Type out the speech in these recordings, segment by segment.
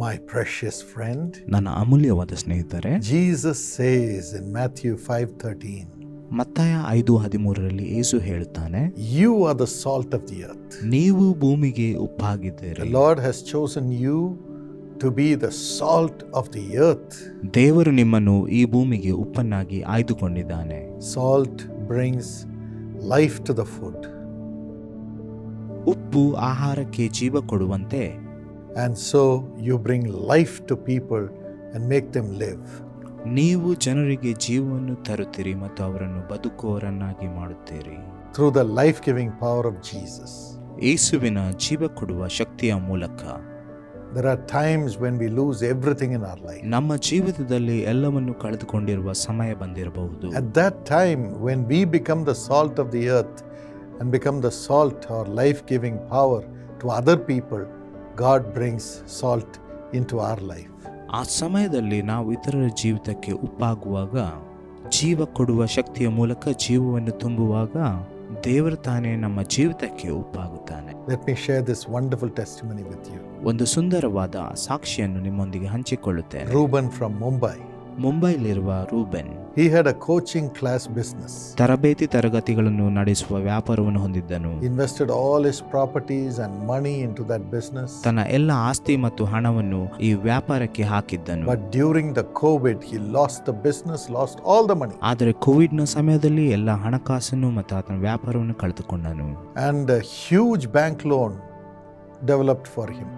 ಮೈ precious friend ನನ್ನ ಅಮೂಲ್ಯವಾದ ಸ್ನೇಹಿತರೆ Jesus says in Matthew five thirteen ಮತ್ತಾಯ ಐದು ಹದಿಮೂರರಲ್ಲಿ ಏಸು ಹೇಳುತ್ತಾನೆ you are the salt of the earth ನೀವು ಭೂಮಿಗೆ ಉಪ್ಪಾಗಿದ್ದೀರಿ. Lord has chosen you to be the salt of the earth ದೇವರು ನಿಮ್ಮನ್ನು ಈ ಭೂಮಿಗೆ ಉಪ್ಪನ್ನಾಗಿ ಆಯ್ದುಕೊಂಡಿದ್ದಾನೆ. Salt brings life to the food ಉಪ್ಪು ಆಹಾರಕ್ಕೆ ಜೀವ ಕೊಡುವಂತೆ and so you bring life to people and make them live. ನೀವು ಜನರಿಗೆ ಜೀವವನ್ನು ತರುತ್ತೀರಿ ಮತ್ತು ಅವರನ್ನು ಬದುಕುವವರನ್ನಾಗಿ ಮಾಡುತ್ತೀರಿ through the life giving power of Jesus. ಏಸುವಿನ ಜೀವ ಕೊಡುವ ಶಕ್ತಿಯ ಮೂಲಕ There are times when we lose everything in our life. ನಮ್ಮ ಜೀವಿತದಲ್ಲಿ ಎಲ್ಲವನ್ನು ಕಳೆದುಕೊಂಡಿರುವ ಸಮಯ ಬಂದಿರಬಹುದು At that time, when we become the salt of the earth and become the salt or life giving power to other people, God salt into our life ಆ ಸಮಯದಲ್ಲಿ ನಾವು ಇತರರ ಜೀವಿತಕ್ಕೆ ಉಪ್ಪಾಗುವಾಗ ಜೀವ ಕೊಡುವ ಶಕ್ತಿಯ ಮೂಲಕ ಜೀವವನ್ನು ತುಂಬುವಾಗ ದೇವರು ತಾನೇ ನಮ್ಮ ಜೀವಿತಕ್ಕೆ ಉಪ್ಪಾಗುತ್ತಾನೆ. Let me share this wonderful testimony with you. ಒಂದು ಸುಂದರವಾದ ಸಾಕ್ಷಿಯನ್ನು ನಿಮ್ಮೊಂದಿಗೆ ಹಂಚಿಕೊಳ್ಳುತ್ತೇನೆ. Reuben from Mumbai ಮುಂಬೈಲಿರುವ Reuben. He had a coaching class business. ತರಬೇತಿ ತರಗತಿಗಳನ್ನು ನಡೆಸುವ ವ್ಯಾಪಾರವನ್ನು ಹೊಂದಿದ್ದನು He invested all his properties and money into that business. ತನ್ನ ಎಲ್ಲ ಆಸ್ತಿ ಮತ್ತು ಹಣವನ್ನು ಈ ವ್ಯಾಪಾರಕ್ಕೆ ಹಾಕಿದ್ದನು But during the COVID, he lost the business, lost all the money. ಆದರೆ ಕೋವಿಡ್ನ ಸಮಯದಲ್ಲಿ ಎಲ್ಲ ಹಣಕಾಸನ್ನು ಮತ್ತು ಆತನ ವ್ಯಾಪಾರವನ್ನು ಕಳೆದುಕೊಂಡನು And a huge bank loan developed for him.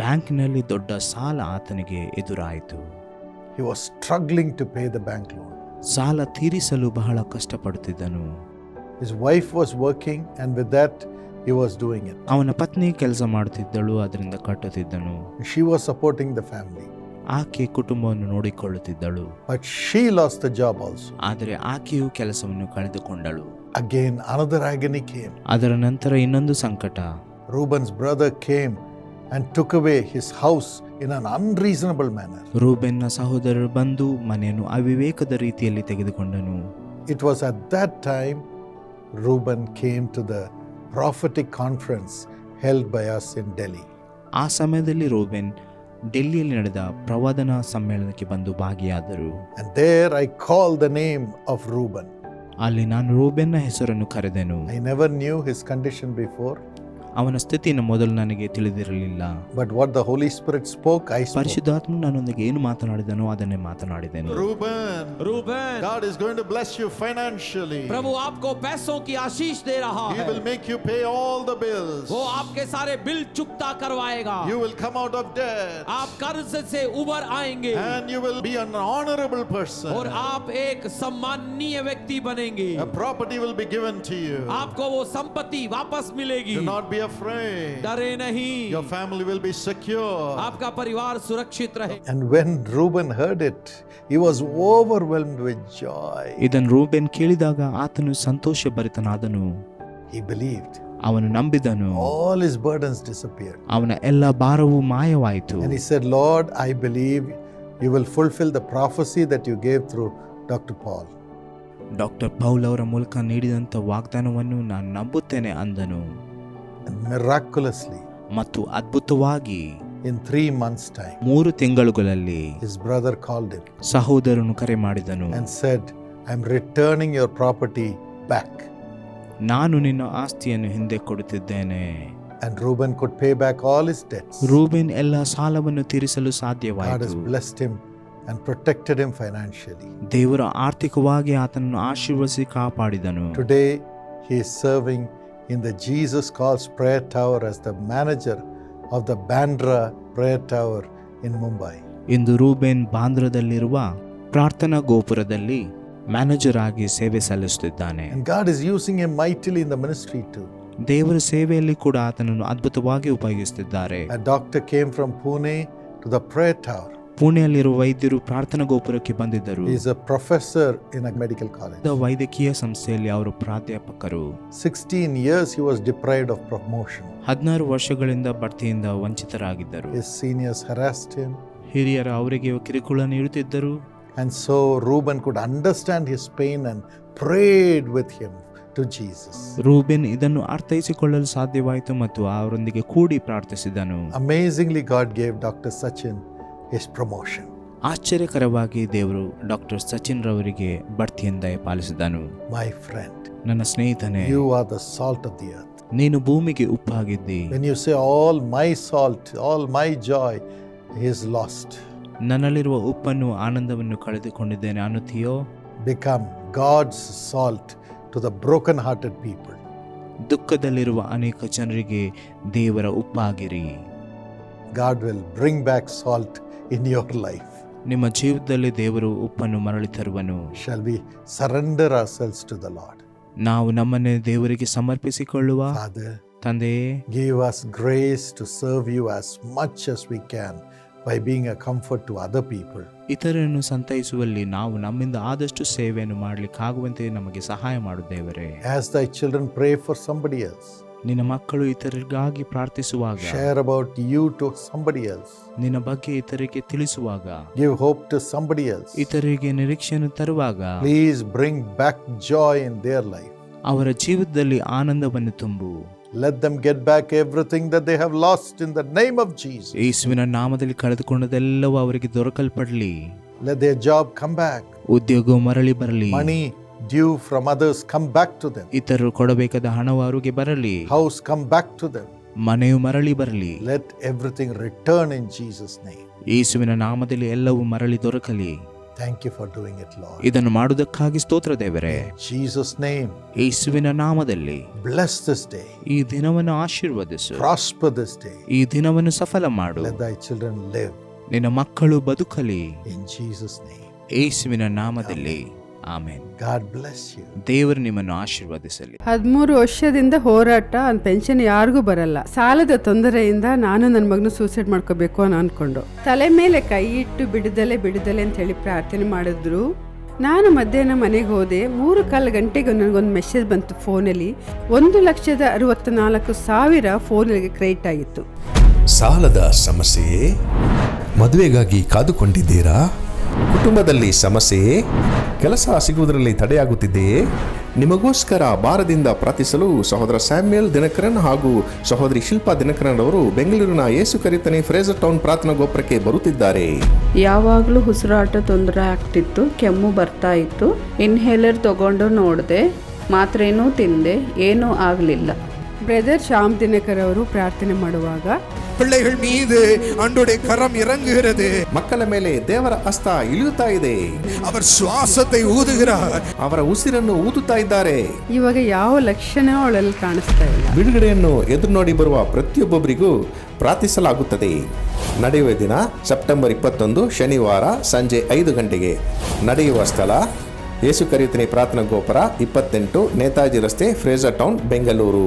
ಬ್ಯಾಂಕ್ನಲ್ಲಿ ದೊಡ್ಡ ಸಾಲ ಆತನಿಗೆ ಎದುರಾಯಿತು He was struggling to pay the bank loan. ಸಾಲ ತೀರಿಸಲು ಬಹಳ ಕಷ್ಟಪಡುತ್ತಿದ್ದನು His wife was working, and with that, he was doing it. ಅವನ ಪತ್ನಿ ಕೆಲಸ ಮಾಡುತ್ತಿದ್ದಳು ಅದರಿಂದ ಕಟ್ಟುತ್ತಿದ್ದನು She was supporting the family. ಆಕೆ ಕುಟುಂಬವನ್ನು ನೋಡಿಕೊಳ್ಳುತ್ತಿದ್ದಳು But she lost the job also. ಆದರೆ ಆಕೆಯು ಕೆಲಸವನ್ನು ಕಳೆದುಕೊಂಡಳು Again, another agony came. ಅದರ ನಂತರ ಇನ್ನೊಂದು ಸಂಕಟ Reuben's brother came and took away his house in an unreasonable manner. ರೂಬೆನ್ನ ಸಹೋದರರು ಬಂದು ಮನೆಯನ್ನು ಅವಿವೇಕದ ರೀತಿಯಲ್ಲಿ ತೆಗೆದುಕೊಂಡನು It was at that time Reuben came to the prophetic conference held by us in Delhi. ಆ ಸಮಯದಲ್ಲಿ ರೂಬೆನ್ ಡೆಲ್ಲಿಯಲ್ಲಿ ನಡೆದ ಪ್ರವಾದನಾ ಸಮ್ಮೇಳನಕ್ಕೆ ಬಂದು ಭಾಗಿಯಾದರು And there I called the name of Reuben. ಅಲ್ಲಿ ನಾನು ರೂಬೆನ್ನ ಹೆಸರನ್ನು ಕರೆದೆನು I never knew his condition before, ಅವನ ಸ್ಥಿತಿಯನ್ನು ಮೊದಲು ನನಗೆ ತಿಳಿದಿರಲಿಲ್ಲ but what the Holy Spirit spoke, I spoke. ಪರಿಶುದ್ಧಾತ್ಮ ನನ್ನೊಂದಿಗೆ ಏನು ಮಾತನಾಡಿದನೋ ಅದನ್ನೇ ಮಾತನಾಡಿದೆನು Reuben, Reuben God is going to bless you financially. प्रभु आपको पैसों की आशीष दे रहा He है will make you pay all the bills. वो आपके सारे बिल चुकता करवाएगा You will come out of debt. आप कर्ज से उबर आएंगे And you will be an honorable person. और आप एक सम्माननीय व्यक्ति बनेंगे A property will be given to you. आपको वो संपत्ति वापस मिलेगी Do not be afraid. डरे नहीं Your family will be secure. आपका परिवार सुरक्षित रहे And when Reuben heard it, he was overwhelmed with joy. ಇದನ್ನು ರೂಬೆನ್ ಕೇಳಿದಾಗ ಆತನು ಸಂತೋಷ ಭರಿತನಾದನು He believed. ಅವನು ನಂಬಿದನು All his burdens disappeared. ಅವನ ಎಲ್ಲ ಭಾರವೂ ಮಾಯವಾಯಿತು And he said, Lord, I believe you will fulfill the prophecy that you gave through Dr. Paul. Doctor Paul ಅವರ ಮೂಲಕ ನೀಡಿದಂಥ ವಾಗ್ದಾನವನ್ನು ನಾನು ನಂಬುತ್ತೇನೆ ಅಂದನು And miraculously, ಮತ್ತು ಅದ್ಭುತವಾಗಿ in three months' time, ಮೂರು ತಿಂಗಳುಗಳಲ್ಲಿ his brother called him ಸಹೋದರನು ಕರೆ ಮಾಡಿದನು and said, I'm returning your property back. ನಾನು ನಿನ್ನ ಆಸ್ತಿಯನ್ನು ಹಿಂದೆ ಕೊಡುತ್ತಿದ್ದೇನೆ And Reuben could pay back all his debts. Reuben ಎಲ್ಲ ಸಾಲವನ್ನು ತೀರಿಸಲು God has ಸಾಧ್ಯವಾಯಿತು blessed him and protected him financially. ದೇವರು ಆರ್ಥಿಕವಾಗಿ ಆತನನ್ನು ಆಶೀರ್ವದಿಸಿ ಕಾಪಾಡಿದನು Today, he is serving in the Jesus Calls Prayer Tower as the manager of the Bandra Prayer Tower in Mumbai. ಇಂದು ರೂಬೆನ್ ಬಾಂದ್ರದಲ್ಲಿರುವ ಪ್ರಾರ್ಥನಾ ಗೋಪುರದಲ್ಲಿ ಮ್ಯಾನೇಜರ್ ಆಗಿ ಸೇವೆ ಸಲ್ಲಿಸುತ್ತಿದ್ದಾನೆ And God is using him mightily in the ministry too. ದೇವರ ಸೇವೆಯಲ್ಲಿ ಕೂಡ ಆತನನ್ನು ಅದ್ಭುತವಾಗಿ ಉಪಯೋಗಿಸುತ್ತಿದ್ದಾರೆ A doctor came from Pune to the prayer tower. ಪುಣೆಯಲ್ಲಿರುವ ವೈದ್ಯರು ಪ್ರಾರ್ಥನಾ ಗೋಪುರಕ್ಕೆ ಬಂದಿದ್ದರು. He is professor in in medical college. ವೈದ್ಯಕೀಯ ಸಂಸ್ಥೆಯಲ್ಲಿ ಅವರು ಪ್ರಾಧ್ಯಾಪಕರು. 16 years he was deprived of promotion. ಹದಿನಾರು ವರ್ಷಗಳಿಂದ ಬಡ್ತಿಯಿಂದ ವಂಚಿತರಾಗಿದ್ದರು. ಇಸ್ ಸೀನಿಯರ್ಸ್ harassed ಹಿಮ್ ಹಿರಿಯರು ಅವರಿಗೆ ಕಿರುಕುಳ ನೀಡುತ್ತಿದ್ದರು. And so Reuben could understand his pain and prayed with him to Jesus Reuben ಇದನ್ನು ಅರ್ಥೈಸಿಕೊಳ್ಳಲು ಸಾಧ್ಯವಾಯಿತು ಮತ್ತು ಅವರೊಂದಿಗೆ ಕೂಡಿ ಪ್ರಾರ್ಥಿಸಿದನು. Amazingly, God gave doctor Sachin his promotion. ಆಶ್ಚರ್ಯಕರವಾಗಿ ದೇವರು ಡಾಕ್ಟರ್ ಸಚಿನ್ ರವರಿಗೆ ಬಡ್ತಿಯನ್ನು ದಯಪಾಲಿಸಿದನು My friend, ನನ್ನ ಸ್ನೇಹಿತನೇ you are the salt of the earth. ನೀನು ಭೂಮಿಗೆ ಉಪ್ಪಾಗಿದ್ದಿ When you say, All my salt, all my joy is lost, ನನ್ನಲ್ಲಿರುವ ಉಪ್ಪನ್ನು ಆನಂದವನ್ನು ಕಳೆದುಕೊಂಡಿದ್ದೇನೆ ಅನ್ನುತ್ತೀಯೋ become God's salt to the broken-hearted people. ದುಃಖದಲ್ಲಿರುವ ಅನೇಕ ಜನರಿಗೆ ದೇವರ ಉಪ್ಪಾಗಿರಿ God will bring back salt in your life. ನಿಮ್ಮ ಜೀವಿತದಲ್ಲಿ ದೇವರು ಉಪ್ಪನ್ನು ಮರಳಿ ತರುವನು Shall we surrender ourselves to the Lord? ನಾವು ನಮ್ಮನ್ನೇ ದೇವರಿಗೆ ಸಮರ್ಪಿಸಿಕೊಳ್ಳುವ Father, ತಂದೆಯೇ give us grace to serve you as much as we can by being a comfort to other people. ಇತರರನ್ನು ಸಂತೈಸುವಲ್ಲಿ ನಾವು ನಮ್ಮಿಂದ ಆದಷ್ಟು ಸೇವೆಯನ್ನು ಮಾಡಲಿಕ್ಕಾಗುವಂತೆ ನಮಗೆ ಸಹಾಯ ಮಾಡು ದೇವರೇ As thy children pray for somebody else, ನಿನ್ನ ಮಕ್ಕಳು ಇತರರಿಗಾಗಿ ಪ್ರಾರ್ಥಿಸುವಾಗ share about you to somebody else, ನಿನ್ನ ಬಗ್ಗೆ ಇತರರಿಗೆ ತಿಳಿಸುವಾಗ give hope to somebody else. ಇತರರಿಗೆ ನಿರೀಕ್ಷೆಯನ್ನು ತರುವಾಗ Please bring back joy in their life. ಅವರ ಜೀವಿತದಲ್ಲಿ ಆನಂದವನ್ನು ತುಂಬು Let them get back everything that they have lost in the name of Jesus. ಯೇಸುವಿನ ನಾಮದಲ್ಲಿ ಕಳೆದುಕೊಂಡದೆಲ್ಲವೂ ಅವರಿಗೆ ದೊರಕಲ್ಪಡಲಿ Let their job come back. ಉದ್ಯೋಗ ಮರಳಿ ಬರಲಿ Money due from others come back to them. ಇತರರು ಕೊಡಬೇಕಾದ ಹಣವು ಅವರಿಗೆ ಬರಲಿ House come back to them. ಮನೆಯು ಮರಳಿ ಬರಲಿ Let everything return in Jesus' name. ಯೇಸುವಿನ ನಾಮದಲ್ಲಿ ಎಲ್ಲವೂ ಮರಳಿ ದೊರಕಲಿ Thank you for doing it, Lord. ಇದನ್ನು ಮಾಡುವುದಕ್ಕಾಗಿ ಸ್ತೋತ್ರ ದೇವರೇ In Jesus' name, ಯೇಸುವಿನ ನಾಮದಲ್ಲಿ bless this day. ಈ ದಿನವನ್ನು ಆಶೀರ್ವದಿಸು Prosper this day. ಈ ದಿನವನ್ನು ಸಫಲ ಮಾಡು Let thy children live. ನಿನ್ನ ಮಕ್ಕಳು ಬದುಕಲಿ In Jesus' name. ಯೇಸುವಿನ ನಾಮದಲ್ಲಿ ಆಮೇನ್. God bless you. ದೇವರು ನಿಮ್ಮನ್ನು ಆಶೀರ್ವದಿಸಲಿ. ಹದಿಮೂರು ವರ್ಷದಿಂದ ಹೋರಾಟ ಒಂದು ಪೆನ್ಷನ್ ಯಾರಿಗೂ ಬರಲ್ಲ. ಸಾಲದ ತೊಂದರೆಯಿಂದ ನಾನು ನನ್ನ ಮಗನ ಸೂಸೈಡ್ ಮಾಡ್ಕೋಬೇಕು ಅನ್ನೋ ಅನ್ಕೊಂಡು. ತಲೆ ಮೇಲೆ ಕೈ ಇಟ್ಟು ಬಿಡದಲೆ ಬಿಡದಲೆ ಅಂತ ಹೇಳಿ ಪ್ರಾರ್ಥನೆ ಮಾಡಿದ್ರು. ನಾನು ಮಧ್ಯಾಹ್ನ ಮನೆಗೆ ಹೋದೆ. ಮೂರು ಕಾಲು ಗಂಟೆಗೆ ನನಗೊಂದು ಮೆಸೇಜ್ ಬಂತು ಫೋನಲ್ಲಿ. ಒಂದು ಲಕ್ಷದ ಅರವತ್ತ ನಾಲ್ಕು ಸಾವಿರ ಫೋನಿಗೆ ಕ್ರೆಡಿಟ್ ಆಗಿತ್ತು. ಸಾಲದ ಸಮಸ್ಯೆಯೇ ಮದುವೆಗಾಗಿ ಕಾದುಕೊಂಡಿದ್ದೀರಾ? ಕುಟುಂಬದಲ್ಲಿ ಸಮಸ್ಯೆಯೇ ಕೆಲಸ ಸಿಗುವುದರಲ್ಲಿ ತಡೆಯಾಗುತ್ತಿದೆಯೇ ನಿಮಗೋಸ್ಕರ ಭಾರದಿಂದ ಪ್ರಾರ್ಥಿಸಲು ಸಹೋದರ ಸ್ಯಾಮ್ಯಲ್ ದಿನಕರನ್ ಹಾಗೂ ಸಹೋದರಿ ಶಿಲ್ಪಾ ದಿನಕರನ್ ಅವರು ಬೆಂಗಳೂರಿನ ಏಸು ಕರಿತನೆ ಫ್ರೇಜರ್ ಟೌನ್ ಪ್ರಾರ್ಥನಾ ಗೋಪುರಕ್ಕೆ ಬರುತ್ತಿದ್ದಾರೆ. ಯಾವಾಗಲೂ ಉಸಿರಾಟ ತೊಂದರೆ ಆಗ್ತಿತ್ತು, ಕೆಮ್ಮು ಬರ್ತಾ ಇತ್ತು. ಇನ್ಹೇಲರ್ ತಗೊಂಡು ನೋಡಿದೆ, ಮಾತ್ರೇನೂ ತಿಂದೆ, ಏನೂ ಆಗಲಿಲ್ಲ. ಬ್ರದರ್ ಶ್ಯಾಮ್ ದಿನಕರ್ ಅವರು ಪ್ರಾರ್ಥನೆ ಮಾಡುವಾಗ பிள்ளைகள் மீது அன்றுடைய கரம் இறங்குகிறது ಮಕ್ಕಳ ಮೇಲೆ ದೇವರ ಹಸ್ತ ಇಳಿಯುತ್ತಾ ಇದೆ அவர் சுவாசத்தை ஊதுகிறார் ಅವರ ಉಸಿರನ್ನು ಊದುತ್ತಾ ಇದ್ದಾರೆ ಇವಾಗ ಯಾವ ಲಕ್ಷಣ ಅವಳಲ್ಲಿ ಕಾಣಿಸ್ತಾ ಇಲ್ಲ ಬಿಡುಗಡೆಯನ್ನು ಎದುರು ನೋಡಿ ಬರುವ ಪ್ರತಿಯೊಬ್ಬೊಬ್ಬರಿಗೂ ಪ್ರಾರ್ಥಿಸಲಾಗುತ್ತದೆ ನಡೆಯುವ ದಿನ ಸೆಪ್ಟೆಂಬರ್ ಇಪ್ಪತ್ತೊಂದು ಶನಿವಾರ ಸಂಜೆ ಐದು ಗಂಟೆಗೆ ನಡೆಯುವ ಸ್ಥಳ ಯೇಸು ಕರಿಯುತ್ತನೆ ಪ್ರಾರ್ಥನಾ ಗೋಪುರ ಇಪ್ಪತ್ತೆಂಟು ನೇತಾಜಿ ರಸ್ತೆ ಫ್ರೇಜರ್ ಟೌನ್ ಬೆಂಗಳೂರು